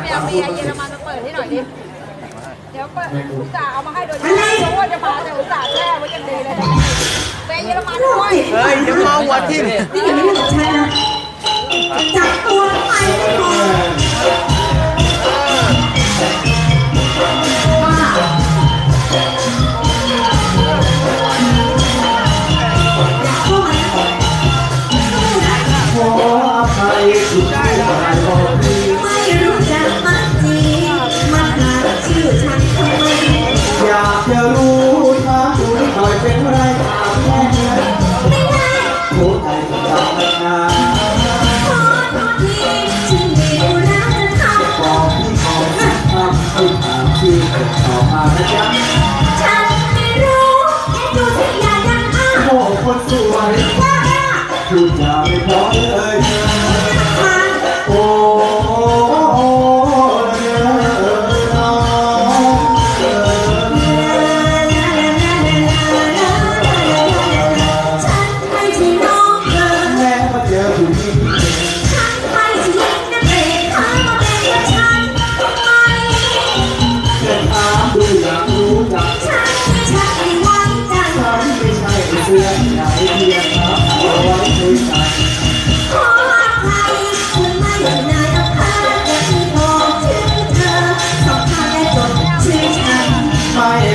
ไปเอาเบียร์เยอรมันมาเปิดให้หน่อยดิ เดี๋ยวเปิดอุตส่าห์เอามาให้โดยที่ไม่รู้ว่าจะมาแต่อุตส่าห์แช่ไว้กันดีเลยเบียร์เยอรมันด้วย เฮ้ยเดี๋ยวมาวันที่ นี่อย่าไม่เล่นกับฉันนะจับ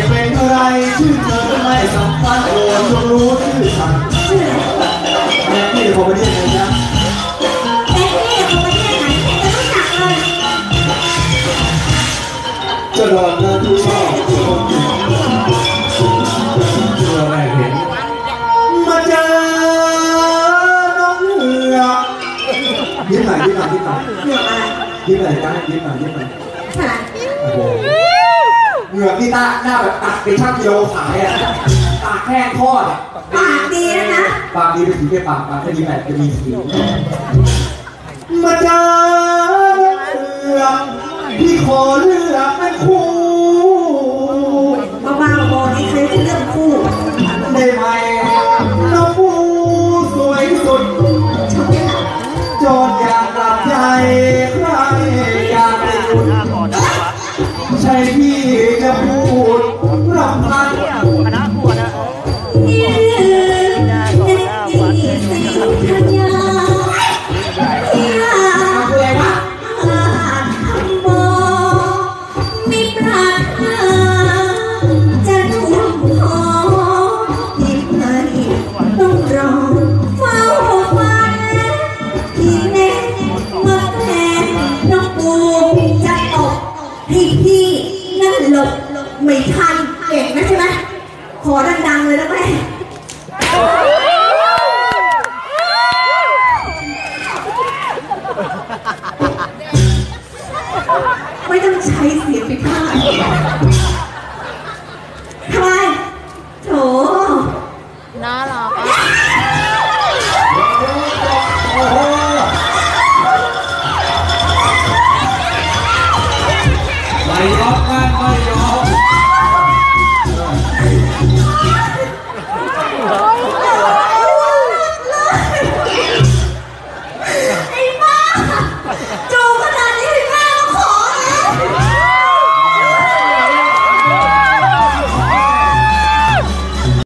เป็นไรชื่อเธอไม่สำคัญโอ้จงรู้ชื่อฉันชื่ออะไรแม่พี่เขาไม่ได้เลยนะเอ็กนี่เขาประเทศไหนไม่รู้จักเลยจะรอเงินที่ชอบคนอื่นเมื่อแม่เห็นมาเจอน้องเหนือยิ้มหน่อยยิ้มหน่อยยิ้มหน่อยเหนืออะไรยิ้มหน่อยจ้ายิ้มหน่อยยิ้มหน่อยขนาดโอ้โห เหงือกนี่หน้าหน้าแบบตัดเป็นช่างกิโลขายอะตากแห้งทอดอะปากดีนะนะ ปากดีไปถือแค่ปากปากแค่ดีแบบจะมีสีมาเจอเลือกพี่ขอเลือกเป็นคู่ ใช่พี่จะพูดรำพันคณะบวชนะนี่เน็ตดีสิทัญญาที่หาทำอะไรวะทำบอมีปรารถนาจะทุ่ ไม่ทันเก่งนะใช่ไหมขอดังๆเลยแล้ะแม่ไม่ต้องใช้เสียงผิดพาดทำไมโถน่ารัก